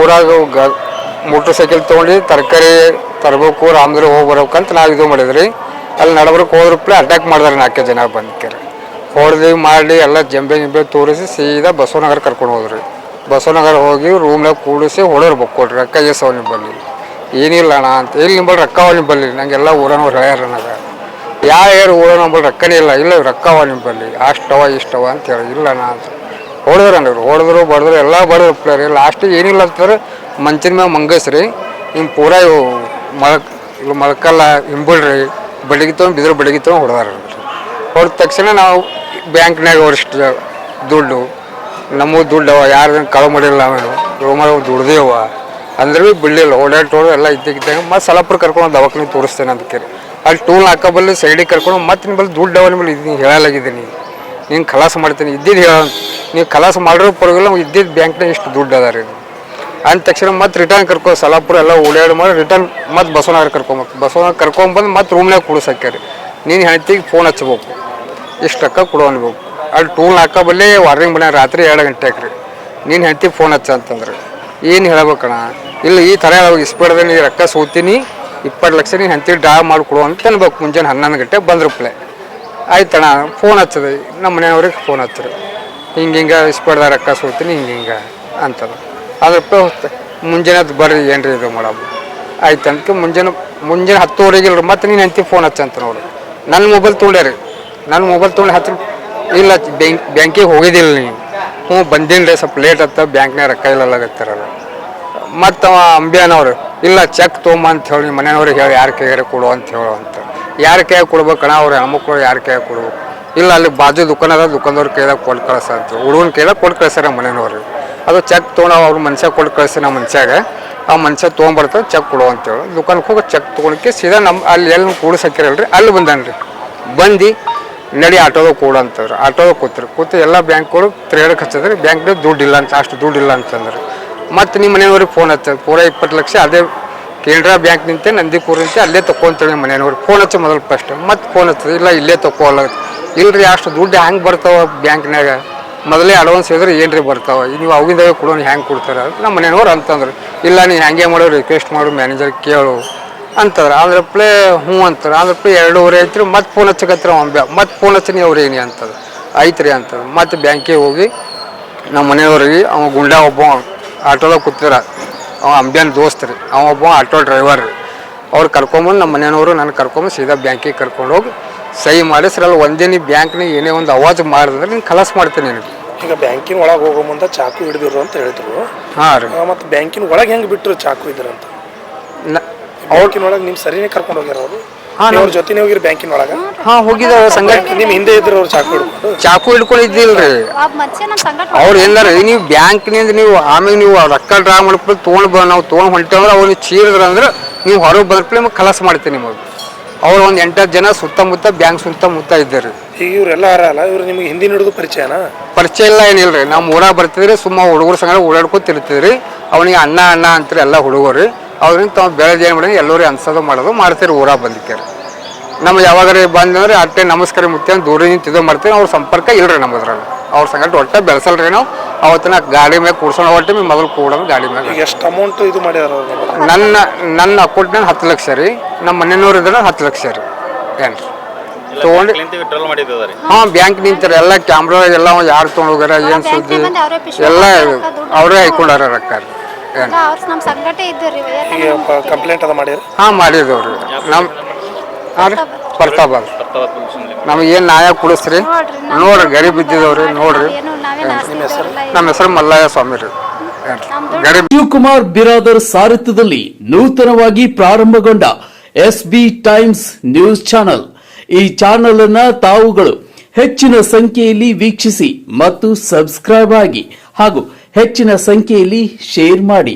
ಊರಾಗ motor cycle ತೊಗೊಂಡು ತರಕಾರಿ ತರಬೇಕು, ರಾಮದುರ್ಗ ಹೋಗಿ ಬರ್ಬೇಕಂತ ನಾವು ಇದು ಮಾಡಿದ್ರಿ. ಅಲ್ಲಿ ನಡಬರ್ಕ್ ಹೋದ್ರಪ್ಲೆ ಅಟ್ಯಾಕ್ ಮಾಡಿದಾರೆ ನಾಲ್ಕು ಜನ ಬಂದ್ಕೇರಿ ಹೊಡೆದು ಮಾಡಿ ಎಲ್ಲ ಜಂಬೆ ಗಿಂಬೆ ತೋರಿಸಿ ಸೀದಾ ಬಸವನಗರ ಕರ್ಕೊಂಡು ಹೋದ್ರಿ. ಬಸವನಗರ ಹೋಗಿ ರೂಮ್ನಾಗ ಕೂಡಿಸಿ ಹೊಡೋರು ಬಕ್ಕೊಟ್ರಿ ರೊಕ್ಕ ಎಸವ್ ನಿಂಬಲ್ಲಿ. ಏನಿಲ್ಲ ಅಣ್ಣ ಅಂತ. ಇಲ್ಲಿ ನಿಂಬಲ್ಲಿ ರೊಕ್ಕ ಅವ ನಿಂಬಲ್ಲಿ. ನಂಗೆಲ್ಲ ಊರನವ್ರು ಹೇಳ್ಯಾರ ನನಗೆ. ಯಾವ ಯಾರು ಊರ ನಂಬಲ್ಲಿ ರೊಕ್ಕನೇ ಇಲ್ಲ. ಇಲ್ಲ ರೊಕ್ಕ ಅವ ನಿಂಬಲ್ಲಿ. ಅಷ್ಟವ, ಇಷ್ಟವ. ಅಂತ ಹೇಳಿ, ಇಲ್ಲ ಅಣ್ಣ. ಅಂತ ಹೊಡೆದ್ರು ಅಂದ್ರೆ ಹೊಡೆದ್ರು, ಬಡಿದ್ರು, ಎಲ್ಲ ಬಡಿದ್ರು ಪ್ಲೇಯರ್ ಲಾಸ್ಟಿಗೆ ಏನಿಲ್ಲ ಅಂತಾರೆ ಮಂಚಿನ ಮ್ಯಾಗ ಮಂಗಸ್ರಿ. ಹಿಂಗೆ ಪೂರ ಇವು ಮೊಳಕ್ ಇಲ್ಲ ಮೊಳಕಲ್ಲ, ಹಿಂಬಳ್ರಿ. ಬಡಿಗೆ ತೊಗೊಂಡು ಬಿದ್ರು ಬಡಿಗೆ ತೊಗೊಂಡು ಹೊಡೆದಾರ. ಹೊಡೆದ ತಕ್ಷಣ ನಾವು ಬ್ಯಾಂಕ್ನಾಗ ಅವರಿಷ್ಟು ದುಡ್ಡು. ನಮಗೂ ದುಡ್ಡು ಅವ ಯಾರು ಕಳು ಮಾಡಿಲ್ಲ ಅವನು ದುಡ್ದೇ ದುಡ್ದೇವ ಅಂದ್ರೆ ಭೀ ಬಿಡಲಿಲ್ಲ ಓಡಾಡ್ ಟೋಳು ಎಲ್ಲ ಇದ್ದಕ್ಕಿದ್ದಾಗ ಮತ್ತೆ ಸಲಪುರ ಕರ್ಕೊಂಡು ದವಾಖಾನೆ ತೋರಿಸ್ತೇನೆ ಅದಕ್ಕೆ ಅಲ್ಲಿ ಟೂಲ್ ಹಾಕೋಬಲ್ಲಿ ಸೈಡಿಗೆ ಕರ್ಕೊಂಡು ಮತ್ತೆ ನಿಮ್ಮಲ್ಲಿ ದುಡ್ಡು ಅವ ನಿಮ್ಮಲ್ಲಿ ಇದೀನಿ ಹೇಳಲಾಗಿದ್ದೀನಿ. ನೀನು ಖಲಾಸ ಮಾಡ್ತೀನಿ ಇದ್ದಿದ್ದು ಹೇಳ. ನೀವು ಖಲಾಸ ಮಾಡಿರೋ ಪರವಾಗಿಲ್ಲ ಇದ್ದಿದ್ದು ಬ್ಯಾಂಕ್ನಾಗ ಇಷ್ಟು ದುಡ್ಡು ಅದ ರೀ ಅಂದ ತಕ್ಷಣ ಮತ್ತೆ ರಿಟರ್ನ್ ಕರ್ಕೊ, ಸಲಾಪುರ ಎಲ್ಲ ಓಡಾಡಿ ಮಾಡಿ ರಿಟರ್ನ್ ಮತ್ತೆ ಬಸವನಗರ ಕರ್ಕೊಂಬೇಕು. ಬಸವನಗರ ಕರ್ಕೊಂಬಂದು ಮತ್ತೆ ರೂಮ್ನಾಗ ಕುಡಿಸಾಕ್ಯಾರಿ ನೀನು ಹೆಂಡತಿಗೆ ಫೋನ್ ಹಚ್ಬೇಕು. ಇಷ್ಟು ರೊಕ್ಕ ಕೊಡು ಅನ್ಬೇಕು. ಅಲ್ಲಿ ಟೂಲ್ ಹಾಕೋಬಲ್ಲಿ ವಾರ್ನಿಂಗ್ ಮನೆ ರಾತ್ರಿ ಎರಡು ಗಂಟೆ ಹಾಕ್ರಿ ನೀನು ಹೆಂಡತಿಗೆ ಫೋನ್ ಹಚ್ಚ ಅಂತಂದ್ರೆ. ಏನು ಹೇಳ್ಬೇಕಣ್ಣ ಇಲ್ಲ, ಈ ಥರ ನೀ ರೊಕ್ಕ ಸೋತೀನಿ, ಇಪ್ಪತ್ತು ಲಕ್ಷ ನೀನು ಹೆಂಡ್ತಿ ಡ್ರಾ ಮಾಡಿಕೊಡು ಅಂತ ಅನ್ಬೇಕು. ಮುಂಜಾನೆ ಹನ್ನೊಂದು ಗಂಟೆ ಬಂದ್ರಪ್ಲೆ ಆಯ್ತಣ್ಣ ಫೋನ್ ಹಚ್ಚದ. ನಮ್ಮ ಮನೆಯವ್ರಿಗೆ ಫೋನ್ ಹಚ್ಚರು ಹಿಂಗೆ ಹಿಂಗೆ ಇಸ್ಪಡ್ದ ರೊಕ್ಕ ಸೋತೀನಿ ಹಿಂಗೆ ಹಿಂಗೆ ಅಂತದ. ಅದ್ರ ಮುಂಜಾನೆ ಅದು ಬರ್ರಿ, ಏನ್ರಿ ಇದು ಮಾಡಮ್ಮ ಆಯ್ತು ಅಂತ ಮುಂಜಾನೆ ಮುಂಜಾನೆ ಹತ್ತುವರೆಗೆ ಇಲ್ರಿ, ಮತ್ತೆ ನೀನು ಹೆಂಡತಿ ಫೋನ್ ಹಚ್ಚಂತ ನೋಡ್ರಿ ನನ್ನ ಮೊಬೈಲ್ ತೊಗೊಂಡ್ಯಾರಿ ನನ್ನ ಮೊಬೈಲ್ ತೊಗೊಂಡು ಹಚ್ಚ ಇಲ್ಲ ಬ್ಯಾಂಕ್ ಬ್ಯಾಂಕಿಗೆ ಹೋಗಿದ್ದಿಲ್ಲ ನೀನು. ಹ್ಞೂ, ಬಂದೀನಿ ರೀ, ಸ್ವಲ್ಪ ಲೇಟ್ ಆತ, ಬ್ಯಾಂಕ್ನಾಗ ರೊಕ್ಕ ಇಲ್ಲಲಾಗತ್ತಾರಲ್ಲ ಮತ್ತು ಅವ ಅಂಬಿಯಾನವ್ರು, ಇಲ್ಲ ಚೆಕ್ ತೊಗೊಂಬ ಅಂತ ಹೇಳಿ ಮನೆಯವ್ರಿಗೆ ಹೇಳಿ, ಯಾರು ಕೈಗಾರೆ ಕೊಡು ಅಂತ ಹೇಳು ಅಂತ. ಯಾರ ಕೈಯಾಗ ಕೊಡ್ಬೇಕಣ್ಣ ಅವ್ರು ಹೆಣ್ಮಕ್ಳು ಯಾರ ಕೈಯಾಗ ಕೊಡ್ಬೇಕು? ಇಲ್ಲ, ಅಲ್ಲಿ ಬಾಜು ದುಕಾನ್ ಅದ ದುಕಾನ್ದವ್ರ ಕೈದಾಗ ಕೊಟ್ಟು ಕಳ್ಸ ಅಂತ. ಹುಡುಗನ ಕೈದಾಗ ಕೊಟ್ಟು ಕಳ್ಸಾರ ಮನೆಯವ್ರು. ಅದು ಚೆಕ್ ತೊಗೊಂಡು ಅವ್ರ ಮನುಷ್ಯ ಕೊಟ್ಟು ಕಳ್ಸಿ ನಮ್ಮ ಮನುಷ್ಯಾಗ ಆ ಮನುಷ್ಯ ತೊಗೊಂಬರ್ತಾರೆ, ಚೆಕ್ ಕೊಡು ಅಂತೇಳಿ ದುಕಾನ್ಗೆ ಹೋಗಿ ಚೆಕ್ ತೊಗೊಳಕ್ಕೆ ಸೀದಾ ನಮ್ಮ ಅಲ್ಲಿ ಎಲ್ಲಿ ಕೂಡಿಸಕ್ಕಿರಲ್ರಿ, ಅಲ್ಲಿ ಬಂದಾನ್ರಿ. ಬಂದು ನಡಿ ಆಟೋದಾಗ ಕೊಡು ಅಂತಂದ್ರೆ. ಆಟೋದಾಗ ಕೂತ್ರಿ. ಕೂತು ಎಲ್ಲ ಬ್ಯಾಂಕ್ಗಳು ತ್ರೇಡಕ್ಕೆ ಹಚ್ಚಿದ್ರೆ ಬ್ಯಾಂಕ್ದಾಗ ದುಡ್ಡು ಇಲ್ಲ ಅಂತ, ಅಷ್ಟು ದುಡ್ಡು ಇಲ್ಲ ಅಂತಂದ್ರೆ. ಮತ್ತು ನಿಮ್ಮ ಮನೆಯವ್ರಿಗೆ ಫೋನ್ ಹಚ್ಚ, ಪೂರ ಇಪ್ಪತ್ತು ಲಕ್ಷ ಅದೇ ಕೇಂದ್ರ ಬ್ಯಾಂಕ್ ನಿಂತೆ ನಂದಿಕೂರು ನಿಂತೆ ಅಲ್ಲೇ ತಕೊಂತೇಳಿ ಮನೆಯವ್ರಿಗೆ ಫೋನ್ ಹಚ್ಚ ಮೊದಲು ಫಸ್ಟ್ ಮತ್ತೆ ಫೋನ್ ಹಚ್ಚದ ಇಲ್ಲ ಇಲ್ಲೇ ತಕೋಲ್ಲ ಇಲ್ರಿ, ಅಷ್ಟು ದುಡ್ಡು ಹೆಂಗೆ ಬರ್ತಾವ ಬ್ಯಾಂಕ್ನಾಗ ಮೊದಲೇ ಅಡ್ವಾನ್ಸ್ ಇದ್ರೆ ಏನ್ರಿ ಬರ್ತಾವ? ನೀವು ಅವಾಗಿಂದಾಗ ಕೊಡೋನು ಹೆಂಗೆ ಕೊಡ್ತಾರೆ? ನಮ್ಮ ಮನೆಯವ್ರು ಅಂತಂದ್ರು. ಇಲ್ಲ ನೀವು ಹ್ಯಾಂಗೆ ಮಾಡೋ ರಿಕ್ವೆಸ್ಟ್ ಮಾಡು ಮ್ಯಾನೇಜರ್ ಕೇಳು ಅಂತಂದ್ರೆ. ಆದ್ರೆ ಪ್ಲೇ ಹ್ಞೂ ಅಂತಾರೆ ಆಂಧ್ರ ಪ್ಲೇ ಎರಡೂವರೆ ಐತ್ರಿ ಮತ್ತೆ ಫೋನ್ ಹಚ್ಚಕತ್ರ ಮತ್ತೆ ಫೋನ್ ಹಚ್ಚನಿ ಅವ್ರು ಏನಿ ಅಂತದ ಐತ್ರಿ ಅಂತಂದ್ರೆ. ಮತ್ತೆ ಬ್ಯಾಂಕಿಗೆ ಹೋಗಿ ನಮ್ಮ ಮನೆಯವ್ರಿಗೆ ಅವ ಗುಂಡ ಒಬ್ಬ ಆಟೋದಾಗ ಕೂತಿರ ಅವ ಅಂಬಿಯನ್ ದೋಸ್ತ್ ರೀ. ಅವ ಒಬ್ಬ ಆಟೋ ಡ್ರೈವರ್ ರೀ. ಅವ್ರು ಕರ್ಕೊಂಬಂದು ನಮ್ಮ ಮನೆಯವರು ನಾನು ಕರ್ಕೊಂಬಂದು ಸೀದಾ ಬ್ಯಾಂಕಿಗೆ ಕರ್ಕೊಂಡು ಹೋಗಿ ಸಹಿ ಮಾಡಿ ಸರ್ ಅಲ್ಲಿ ಒಂದೇ ನೀ ಬ್ಯಾಂಕ್ನಾಗ ಏನೇ ಒಂದು ಅವಾಜ್ ಮಾಡಿದ್ರೆ ನೀನು ಕಲಸ್ ಮಾಡ್ತೀನಿ ನಿನಗೆ. ಈಗ ಬ್ಯಾಂಕಿನ ಒಳಗೆ ಹೋಗೋ ಮುಂದೆ ಚಾಕು ಹಿಡಿದಿರು ಅಂತ ಹೇಳಿದ್ರು. ಹಾಂ ರೀ. ಮತ್ತು ಬ್ಯಾಂಕಿನ ಒಳಗೆ ಹೆಂಗೆ ಬಿಟ್ಟರು ಚಾಕು ಇದ್ರಂತ? ನ- ಬ್ಯಾಂಕಿನ ಒಳಗೆ ನಿಮ್ಮ ಸರಿನೇ ಕರ್ಕೊಂಡು ಹೋಗ್ಯಾರ ಅವರು? ಅವ್ರ ಜೊತೆ ಹೋಗಿರಿ ಬ್ಯಾಂಕಿನ ಒಳಗ? ಹಾಂ ಹೋಗಿದ್ದಾವೆ ಸಂಘ ನಿಮ್ಮ ಹಿಂದೆ ಇದ್ರು ಅವ್ರು ಚಾಕು ಹಿಡ್ಕೊಂಡು? ಚಾಕು ಹಿಡ್ಕೊಂಡಿದ್ದಿಲ್ರಿ. ಒಬ್ಬ ಮನುಷ್ಯ ನಮ್ಮ ಸಂಗಟ ಅವ್ರು ಏನಾರ ನೀವು ಬ್ಯಾಂಕ್ನಿಂದ ನೀವು ಆಮೇಲೆ ನೀವು ರೊಕ್ಕ ಡ್ರಾ ಮಾಡ್ಕೊಂಡು ತೊಗೊಂಡ್ ಬ ನಾವು ತೊಗೊಂಡು ಹೊಂಟೇವಂದ್ರೆ ಅವ್ರು ಚೀರಿದ್ರ ಅಂದ್ರೆ ನೀವು ಹೊರಗೆ ಬಂದ್ರಪ್ಲೆ ನಿಮಗೆ ಕಲಸ ಮಾಡ್ತೀನಿ ನಿಮಗೆ ಅವ್ರು ಒಂದು ಎಂಟತ್ತು ಜನ ಸುತ್ತಮುತ್ತ ಬ್ಯಾಂಕ್ ಸುತ್ತಮುತ್ತ ಇದ್ದಾರೆ. ಈಗ ಇವರೆಲ್ಲ ಅಲ್ಲ? ಇವ್ರು ನಿಮ್ಗೆ ಹಿಂದಿನ ಹಿಡಿದು ಪರಿಚಯನಾ? ಪರಿಚಯ ಇಲ್ಲ ಏನಿಲ್ರಿ. ನಮ್ಮ ಊರಾಗ ಬರ್ತಿದ್ರಿ ಸುಮ್ಮ ಹುಡುಗರ ಸಂಗ ಓಡಾಡ್ಕೊತಿರ್ತಿದ್ರಿ. ಅವನಿಗೆ ಅಣ್ಣ ಅಣ್ಣ ಅಂತಾರೆ ಎಲ್ಲ ಹುಡುಗರು. ಅವ್ರಿಂದ ತಾವು ಬೆಳೆದ ಏನು ಮಾಡಿ ಎಲ್ಲರೂ ಅನ್ಸೋದು ಮಾಡೋದು ಮಾಡ್ತೀರಿ ಊರಾಗ ಬಂದಿಕ್ಕೆ ನಮ್ಮ ಯಾವಾಗಾರ ಬಂದಂದ್ರೆ ಅಟ್ಟೆ ನಮಸ್ಕಾರ ಮುಖ್ಯ ದೂರದಿಂದ ಇದು ಮಾಡ್ತೀವಿ ಅವ್ರ ಸಂಪರ್ಕ ಇಲ್ರಿ ನಮ್ಮದ್ರಲ್ಲಿ. ಅವ್ರ ಸಂಗಟ ಒಟ್ಟೆ ಬೆಳೆಸಲ್ರಿ ನಾವು. ಅವತ್ತಿನ ಗಾಡಿ ಮೇಲೆ ಕೂಡ್ಸೋಣ ಹೊಟ್ಟೆ ಮೊದಲು ಕೂಡೋದು ಗಾಡಿ ಮೇಲೆ ಎಷ್ಟು ಅಮೌಂಟ್ ಇದು ಮಾಡ್ಯಾರ ನನ್ನ ನನ್ನ ಅಕೌಂಟ್ನಾಗ ಹತ್ತು ಲಕ್ಷ ರೀ ನಮ್ಮ ಮನೆಯವ್ರು ಇದ್ರೆ ಹತ್ತು ಲಕ್ಷ ರೀ. ಏನು ರೀ ತೊಗೊಂಡು ಹಾಂ ಬ್ಯಾಂಕ್ ನಿಂತಾರೆ ಎಲ್ಲ ಕ್ಯಾಮ್ರಾ ಎಲ್ಲ ಯಾರು ತೊಗೊಂಡೋಗ್ಯಾರ ಏನು ಸುದ್ದಿ? ಎಲ್ಲ ಅವರೇ ಹಾಕೊಂಡಾರ ರೊಕ್ಕ ರೀ. ಏನು ಅವ್ರು ನಮ್ಮ ಸಂಗಟ ಇದ್ದರು ಈಗ ಕಂಪ್ಲೇಂಟ್ ಅದ ಮಾಡ್ಯಾರ ಹಾಂ ಮಾಡಿದವ್ರಿ. ನಮ್ಮ ಹಾಂ ರೀ ಪ್ರತಾಪ್ ನಮಗೆ ಏನು ನ್ಯಾಯ ಕೊಡಿಸ್ರಿ. ನೋಡ್ರಿ ನೋಡ್ರಿ ಗರೀಬ್ ಇದ್ದಿದವ್ರಿ ನೋಡ್ರಿ. ಏನು ನಾವೇನು ಆಸ್ತಿದವ್ರಲ್ಲ ನಮ್ಮ ಹೆಸರು? ಮಲ್ಲಯ್ಯ ಸ್ವಾಮಿ ರೀ. ಗರೀಬ್ ಶಿವಕುಮಾರ್ ಬಿರಾದರ್ ಸಾರಥ್ಯದಲ್ಲಿ ನೂತನವಾಗಿ ಪ್ರಾರಂಭಗೊಂಡ S B times news channel. ಈ ಚಾನೆಲ್ ಅನ್ನ ತಾವುಗಳು ಹೆಚ್ಚಿನ ಸಂಖ್ಯೆಯಲ್ಲಿ ವೀಕ್ಷಿಸಿ ಮತ್ತು ಸಬ್ಸ್ಕ್ರೈಬ್ ಆಗಿ ಹಾಗೂ ಹೆಚ್ಚಿನ ಸಂಖ್ಯೆಯಲ್ಲಿ ಶೇರ್ ಮಾಡಿ.